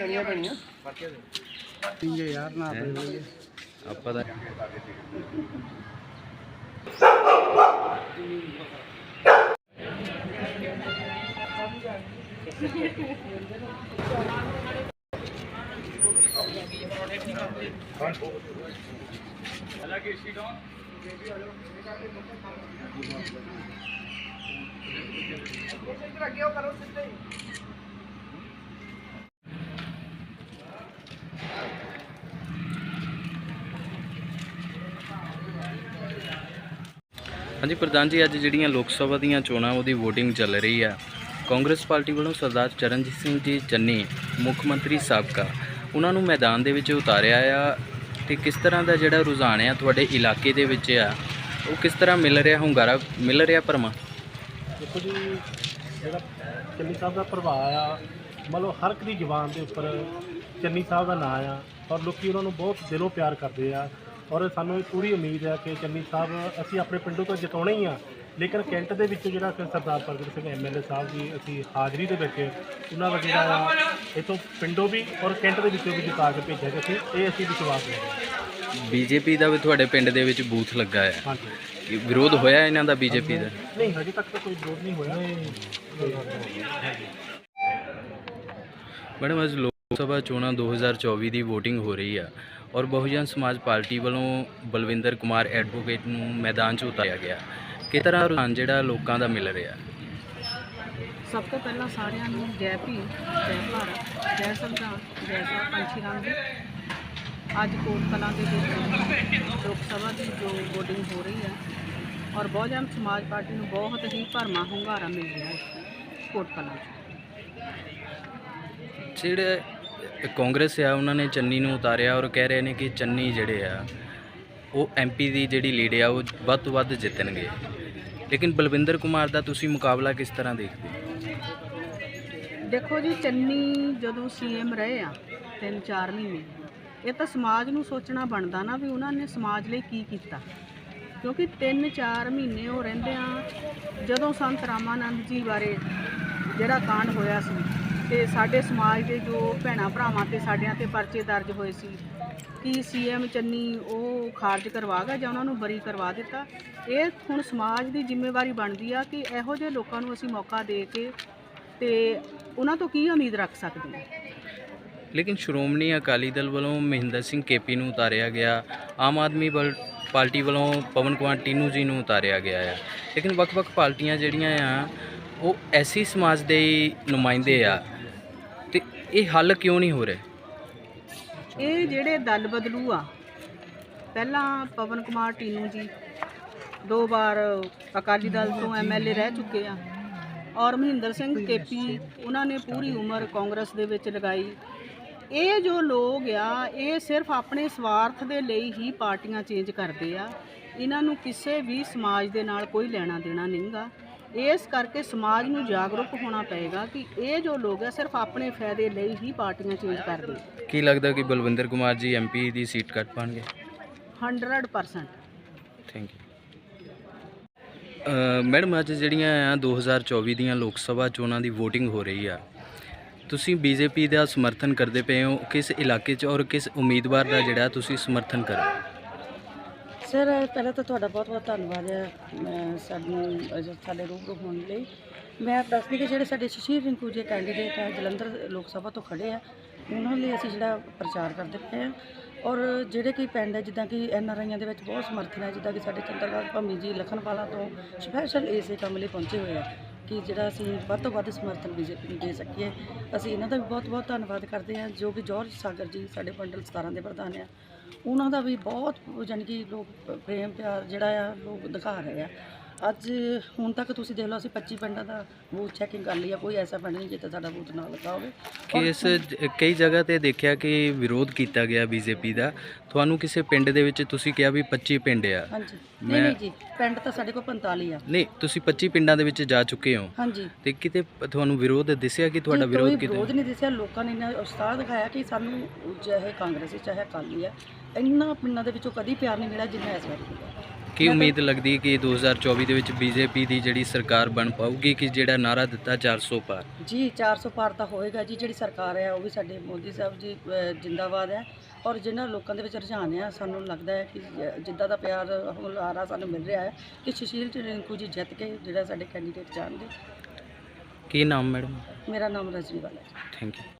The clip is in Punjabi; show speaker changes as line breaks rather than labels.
ਪੈਣੀਆਂ ਪੈਣੀਆਂ
ਪੀਂਗੇ ਯਾਰ ਨਾ ਪੀ ਲਈਏ
ਆਪਾਂ ਤਾਂ
ਇੱਧਰ ਅੱਗੇ ਉਹ ਕਰੋ ਸਿੱਧੇ
ਹਾਂਜੀ ਪ੍ਰਧਾਨ ਜੀ, ਅੱਜ ਜਿਹੜੀਆਂ ਲੋਕ ਸਭਾ ਦੀਆਂ ਚੋਣਾਂ, ਉਹਦੀ VOTING ਚੱਲ ਰਹੀ ਆ। ਕਾਂਗਰਸ ਪਾਰਟੀ ਵੱਲੋਂ ਸਰਦਾਰ ਚਰਨਜੀਤ ਸਿੰਘ ਜੀ ਚੰਨੀ, ਮੁੱਖ ਮੰਤਰੀ ਸਾਬਕਾ, ਉਹਨਾਂ ਨੂੰ ਮੈਦਾਨ ਦੇ ਵਿੱਚ ਉਤਾਰਿਆ ਆ। ਤੇ ਕਿਸ ਤਰ੍ਹਾਂ ਦਾ ਜਿਹੜਾ ਰੁਝਾਨ ਆ ਤੁਹਾਡੇ ਇਲਾਕੇ ਦੇ ਵਿੱਚ ਆ, ਉਹ ਕਿਸ ਤਰ੍ਹਾਂ ਮਿਲ ਰਿਹਾ, ਹੁੰਗਾਰਾ ਮਿਲ ਰਿਹਾ ਪਰਮਾ
ਦੇਖੋ ਜੀ, ਜਿਹੜਾ ਚੰਨੀ ਸਾਹਿਬ ਦਾ ਪ੍ਰਭਾਵ ਆ ਮਤਲਬ ਹਰ ਇੱਕ ਦੀ ਜ਼ੁਬਾਨ ਦੇ ਉੱਪਰ ਚੰਨੀ ਸਾਹਿਬ ਦਾ ਨਾਂ ਆ, ਔਰ ਲੋਕੀ ਉਹਨਾਂ ਨੂੰ ਬਹੁਤ ਦਿਲੋਂ ਪਿਆਰ ਕਰਦੇ ਆ। ਔਰ ਸਾਨੂੰ ਇਹ ਪੂਰੀ ਉਮੀਦ ਹੈ ਕਿ ਚੰਨੀ ਸਾਹਿਬ ਅਸੀਂ ਆਪਣੇ ਪਿੰਡੋਂ ਤੋਂ ਜਿਤਾਉਣੇ ਹੀ ਆ ਲੇਕਿਨ ਕੈਂਟ ਦੇ ਵਿੱਚ ਜਿਹੜਾ ਕਿ ਸਰਦਾਰ ਪ੍ਰਗਟ ਸਿੰਘ ਐਮਐਲਏ ਸਾਹਿਬ ਦੀ ਅਸੀਂ ਹਾਜ਼ਰੀ ਦੇ ਵਿੱਚ ਉਹਨਾਂ ਦਾ ਜਿਹੜਾ ਇਥੋਂ ਪਿੰਡੋਂ ਵੀ ਔਰ ਕੈਂਟ ਦੇ ਵਿੱਚੋਂ ਵੀ ਜਿਤਾ ਕੇ ਭੇਜਿਆ ਗਿਆ ਸੀ ਇਹ ਅਸੀਂ ਵਿਸ਼ਵਾਸ ਕਰਦੇ।
ਬੀਜੇਪੀ ਦਾ ਵੀ ਤੁਹਾਡੇ ਪਿੰਡ ਦੇ ਵਿੱਚ ਬੂਥ ਲੱਗਾ
ਹਾਂ। ਹਾਂਜੀ।
ਕੀ ਵਿਰੋਧ ਹੋਇਆ ਇਹਨਾਂ ਦਾ ਬੀਜੇਪੀ ਦਾ?
ਨਹੀਂ ਹਜੇ ਤੱਕ ਤਾਂ ਕੋਈ ਵਿਰੋਧ ਨਹੀਂ ਹੋਇਆ।
ਮੈਡਮ ਅੱਜ ਲੋਕ ਸਭਾ ਚੋਣਾਂ 2024 ਦੀ VOTING ਹੋ ਰਹੀ ਆ। ਔਰ ਬਹੁਜਨ ਸਮਾਜ ਪਾਰਟੀ ਵੱਲੋਂ ਬਲਵਿੰਦਰ ਕੁਮਾਰ ਐਡਵੋਕੇਟ ਨੂੰ ਮੈਦਾਨ 'ਚ ਉਤਾਰਿਆ ਗਿਆ। ਕਿਸ ਤਰ੍ਹਾਂ ਰੁਝਾਨ ਜਿਹੜਾ ਲੋਕਾਂ ਦਾ ਮਿਲ ਰਿਹਾ?
ਸਭ ਤੋਂ ਪਹਿਲਾਂ ਸਾਰਿਆਂ ਨੂੰ ਜੈ ਭੀਮ ਜੈ ਭਾਰਤ ਜੈ ਸੰਵਿਧਾਨ ਜੈ ਸਾ ਪੰਛੀ ਰੰਗ ਅੱਜ ਕੋਟ ਕਲਾਂ ਦੇ ਵਿੱਚ ਲੋਕ ਸਭਾ ਦੀ ਜੋ VOTING ਹੋ ਰਹੀ ਹੈ ਔਰ ਬਹੁਜਨ ਸਮਾਜ ਪਾਰਟੀ ਨੂੰ ਬਹੁਤ ਹੀ ਭਰਮਾ ਹੁੰਗਾਰਾ ਮਿਲ ਰਿਹਾ ਹੈ ਕੋਟ ਕਲਾਂ 'ਚ।
ਜਿਹੜੇ ਕਾਂਗਰਸ ਆ, ਉਹਨਾਂ ਨੇ ਚੰਨੀ ਨੂੰ ਉਤਾਰਿਆ ਔਰ ਕਹਿ ਰਹੇ ਨੇ ਕਿ ਚੰਨੀ ਜਿਹੜੇ ਆ, ਉਹ ਐਮਪੀ ਦੀ ਜਿਹੜੀ ਲੀਡ ਆ, ਉਹ ਵੱਧ ਤੋਂ ਵੱਧ ਜਿੱਤਣਗੇ ਲੇਕਿਨ ਬਲਵਿੰਦਰ ਕੁਮਾਰ ਦਾ ਤੁਸੀਂ ਮੁਕਾਬਲਾ ਕਿਸ ਤਰ੍ਹਾਂ ਦੇਖਦੇ ਹੋ?
ਦੇਖੋ ਜੀ, ਚੰਨੀ ਜਦੋਂ ਸੀਐਮ ਰਹੇ ਆ, ਤਿੰਨ ਚਾਰ ਮਹੀਨੇ, ਇਹ ਤਾਂ ਸਮਾਜ ਨੂੰ ਸੋਚਣਾ ਬਣਦਾ ਨਾ ਵੀ ਉਹਨਾਂ ਨੇ ਸਮਾਜ ਲਈ ਕੀ ਕੀਤਾ ਕਿਉਂਕਿ ਤਿੰਨ ਚਾਰ ਮਹੀਨੇ ਉਹ ਰਹਿੰਦੇ ਆ, ਜਦੋਂ ਸੰਤ ਰਾਮਾਨੰਦ ਜੀ ਬਾਰੇ ਜਿਹੜਾ ਕਾਂਡ ਹੋਇਆ ਸੀ ਤੇ ਸਾਡੇ ਸਮਾਜ ਦੇ ਜੋ ਭੈਣਾਂ ਭਰਾਵਾਂ ਤੇ ਸਾਡਿਆਂ ਤੇ ਪਰਚੇ ਦਰਜ ਹੋਏ ਸੀ ਕੀ ਸੀਐਮ ਚੰਨੀ ਉਹ ਖਾਰਜ ਕਰਵਾ ਗਿਆ ਜਾਂ ਉਹਨਾਂ ਨੂੰ ਬਰੀ ਕਰਵਾ ਦਿੱਤਾ। ਇਹ ਹੁਣ ਸਮਾਜ ਦੀ ਜ਼ਿੰਮੇਵਾਰੀ ਬਣਦੀ ਆ ਕਿ ਇਹੋ ਜਿਹੇ ਲੋਕਾਂ ਨੂੰ ਅਸੀਂ ਮੌਕਾ ਦੇ ਕੇ ਤੇ ਉਹਨਾਂ ਤੋਂ ਕੀ ਉਮੀਦ ਰੱਖ ਸਕਦੇ ਹਾਂ?
ਲੇਕਿਨ ਸ਼੍ਰੋਮਣੀ ਅਕਾਲੀ ਦਲ ਵੱਲੋਂ ਮਹਿੰਦਰ ਸਿੰਘ ਕੇਪੀ ਨੂੰ ਉਤਾਰਿਆ ਗਿਆ, ਆਮ ਆਦਮੀ ਵੱਲ- ਪਾਰਟੀ ਵੱਲੋਂ ਪਵਨ ਕੁਮਾਰ ਟੀਨੂ ਜੀ ਨੂੰ ਉਤਾਰਿਆ ਗਿਆ ਹੈ ਲੇਕਿਨ ਵੱਖ-ਵੱਖ ਪਾਰਟੀਆਂ ਜਿਹੜੀਆਂ ਆ, ਉਹ ਐਸੀ ਸਮਾਜ ਦੇ ਹੀ ਨੁਮਾਇੰਦੇ ਆ ਇਹ ਹੱਲ ਕਿਉਂ ਨਹੀਂ ਹੋ ਰਿਹਾ?
ਇਹ ਜਿਹੜੇ ਦਲ ਬਦਲੂ ਆ, ਪਹਿਲਾਂ ਪਵਨ ਕੁਮਾਰ ਟੀਨੂ ਜੀ ਦੋ ਵਾਰ ਅਕਾਲੀ ਦਲ ਤੋਂ ਐਮਐਲਏ ਰਹਿ ਚੁੱਕੇ ਆ ਔਰ ਮਹਿੰਦਰ ਸਿੰਘ ਕੇਪੀ, ਉਹਨਾਂ ਨੇ ਪੂਰੀ ਉਮਰ ਕਾਂਗਰਸ ਦੇ ਵਿੱਚ ਲਗਾਈ। ਇਹ ਜੋ ਲੋਕ ਆ, ਇਹ ਸਿਰਫ ਆਪਣੇ ਸਵਾਰਥ ਦੇ ਲਈ ਹੀ ਪਾਰਟੀਆਂ ਚੇਂਜ ਕਰਦੇ ਆ। ਇਹਨਾਂ ਨੂੰ ਕਿਸੇ ਵੀ ਸਮਾਜ ਦੇ ਨਾਲ ਕੋਈ ਲੈਣਾ ਦੇਣਾ ਨਹੀਂਗਾ। ਇਸ ਕਰਕੇ ਸਮਾਜ ਨੂੰ ਜਾਗਰੂਕ ਹੋਣਾ ਪਏਗਾ ਕਿ ਇਹ ਜੋ ਲੋਕ ਆ ਸਿਰਫ ਆਪਣੇ ਫਾਇਦੇ ਲਈ ਹੀ ਪਾਰਟੀਆਂ ਚੇਂਜ ਕਰਦੇ
ਕੀ ਲੱਗਦਾ ਕਿ ਬਲਵਿੰਦਰ ਕੁਮਾਰ ਜੀ ਐਮਪੀ ਦੀ ਸੀਟ ਕੱਟ ਪਾਣਗੇ?
100%
ਥੈਂਕ ਯੂ ਮੈਡਮ ਅੱਜ ਜਿਹੜੀਆਂ ਆ 2024 ਦੀਆਂ ਲੋਕ ਸਭਾ ਚੋਣਾਂ ਦੀ VOTING ਹੋ ਰਹੀ ਆ ਤੁਸੀਂ ਬੀਜੇਪੀ ਦਾ ਸਮਰਥਨ ਕਰਦੇ ਪਏ ਹੋ ਕਿਸ ਇਲਾਕੇ 'ਚ ਔਰ ਕਿਸ ਉਮੀਦਵਾਰ ਦਾ ਜਿਹੜਾ ਤੁਸੀਂ ਸਮਰਥਨ ਕਰ ਹੋ?
ਸਰ, ਪਹਿਲਾਂ ਤਾਂ ਤੁਹਾਡਾ ਬਹੁਤ ਬਹੁਤ ਧੰਨਵਾਦ ਹੈ ਮੈਂ ਸਾਨੂੰ ਸਾਡੇ ਰੂਬਰੂ ਹੋਣ ਲਈ। ਮੈਂ ਦੱਸਦੀ ਕਿ ਜਿਹੜੇ ਸਾਡੇ ਸ਼ਸ਼ੀਰ ਰਿੰਕੂ ਜੀ ਕੈਂਡੀਡੇਟ ਹੈ, ਜਲੰਧਰ ਲੋਕ ਸਭਾ ਤੋਂ ਖੜੇ ਆ, ਉਹਨਾਂ ਲਈ ਅਸੀਂ ਜਿਹੜਾ ਪ੍ਰਚਾਰ ਕਰਦੇ ਪਏ ਹਾਂ। ਔਰ ਜਿਹੜੇ ਕਈ ਪਿੰਡ ਹੈ, ਜਿੱਦਾਂ ਕਿ ਐਨ ਆਰ ਆਈਆਂ ਦੇ ਵਿੱਚ ਬਹੁਤ ਸਮਰਥਨ ਹੈ, ਜਿੱਦਾਂ ਕਿ ਸਾਡੇ ਚੰਦਰਗੜ੍ਹ ਭੰਮੀ ਜੀ ਲਖਨਵਾਲਾ ਤੋਂ ਸਪੈਸ਼ਲ ਇਸੇ ਕੰਮ ਲਈ ਪਹੁੰਚੇ ਹੋਏ ਆ। ਕਿ ਜਿਹੜਾ ਅਸੀਂ ਵੱਧ ਤੋਂ ਵੱਧ ਸਮਰਥਨ ਬੀਜੇਪੀ ਨੂੰ ਦੇ ਸਕੀਏ। ਅਸੀਂ ਇਹਨਾਂ ਦਾ ਵੀ ਬਹੁਤ ਬਹੁਤ ਧੰਨਵਾਦ ਕਰਦੇ ਹਾਂ, ਜੋ ਕਿ ਜੋਰਜ ਸਾਗਰ ਜੀ ਸਾਡੇ ਮੰਡਲ 17 ਦੇ ਪ੍ਰਧਾਨ ਆ। ਉਹਨਾਂ ਦਾ ਵੀ ਬਹੁਤ, ਜਾਣੀ ਕਿ ਲੋਕ ਪ੍ਰੇਮ, ਪਿਆਰ ਜਿਹੜਾ ਆ, ਲੋਕ ਦਿਖਾ ਰਹੇ ਆ। ਅੱਜ ਹੁਣ ਤੱਕ ਤੁਸੀਂ ਦੇਖ ਲਓ ਅਸੀਂ 25 ਪਿੰਡਾਂ ਦਾ ਬੂਥ ਚੈਕਿੰਗ ਕਰ ਲਈ ਆ ਕੋਈ ਐਸਾ ਪਿੰਡ ਨਹੀਂ ਜਿੱਥੇ ਸਾਡਾ ਬੂਥ ਨਾ ਲੱਗਾ ਹੋਵੇ।
ਕਿ ਇਸ ਜ- ਕਈ ਜਗ੍ਹਾ ਤੇ ਦੇਖਿਆ ਕਿ ਵਿਰੋਧ ਕੀਤਾ ਗਿਆ ਬੀਜੇਪੀ ਦਾ। ਤੁਹਾਨੂੰ ਕਿਸੇ ਪਿੰਡ ਦੇ ਵਿੱਚ ਤੁਸੀਂ ਕਿਹਾ ਵੀ 25 ਪਿੰਡ ਆ।
ਹਾਂਜੀ।
ਮੈਂ-
ਨਹੀਂ ਨਹੀਂ ਜੀ ਪਿੰਡ ਤਾਂ ਸਾਡੇ ਕੋਲ 45 ਆ।
ਨਹੀਂ ਤੁਸੀਂ 25 ਪਿੰਡਾਂ ਦੇ ਵਿੱਚ ਜਾ ਚੁੱਕੇ ਹੋ।
ਹਾਂਜੀ।
ਤੇ ਕਿਤੇ ਤੁਹਾਨੂੰ ਵਿਰੋਧ ਦਿਸਿਆ ਕਿ ਤੁਹਾਡਾ
ਜੀ,
ਵਿਰੋਧ ਕੀਤਾ?
ਵਿਰੋਧ ਨਹੀਂ ਦਿਸਿਆ। ਲੋਕਾਂ ਨੇ ਇੰਨਾ ਉਤਸ਼ਾਹ ਦਿਖਾਇਆ ਕਿ ਸਾਨੂੰ ਚਾਹੇ ਕਾਂਗਰਸੀ ਚਾਹੇ ਅਕਾਲੀ ਆ ਇੰਨਾ ਪਿੰਡਾਂ ਦੇ ਵਿੱਚੋਂ ਕਦੀ ਪਿਆਰ ਨਹੀਂ ਮਿਲਿਆ ਜਿੰਨਾ ਇਸ ਵਾਰ ਮਿਲਿਆ
ਕੀ ਉਮੀਦ ਲੱਗਦੀ ਹੈ ਕਿ 2024 ਦੇ ਵਿੱਚ ਬੀਜੇਪੀ ਦੀ ਜਿਹੜੀ ਸਰਕਾਰ ਬਣ ਪਾਊਗੀ ਕਿ ਜਿਹੜਾ ਨਾਰਾ ਦਿੱਤਾ 400 ਪਾਰ?
ਜੀ 400 ਪਾਰ ਤਾਂ ਹੋਏਗਾ ਜੀ ਜਿਹੜੀ ਸਰਕਾਰ ਹੈ ਉਹ ਵੀ ਸਾਡੇ ਮੋਦੀ ਸਾਹਿਬ ਜੀ ਜਿੰਦਾਬਾਦ ਹੈ। ਔਰ ਜਿਨ੍ਹਾਂ ਲੋਕਾਂ ਦੇ ਵਿੱਚ ਰੁਝਾਨ ਹੈ ਸਾਨੂੰ ਲੱਗਦਾ ਹੈ ਕਿ ਜਿੱਦਾਂ ਦਾ ਪਿਆਰ ਹੁਲਾਰਾ ਸਾਨੂੰ ਮਿਲ ਰਿਹਾ ਹੈ ਕਿ ਸੁਸ਼ੀਲ ਰਿੰਕੂ ਜੀ ਜਿੱਤ ਕੇ ਜਿਹੜਾ ਸਾਡੇ ਕੈਂਡੀਡੇਟ ਜਾਣਗੇ।
ਕੀ ਨਾਮ ਮੈਡਮ?
ਮੇਰਾ ਨਾਮ ਰਜਨੀ ਵਾਲਾ ਹੈ
ਥੈਂਕ ਯੂ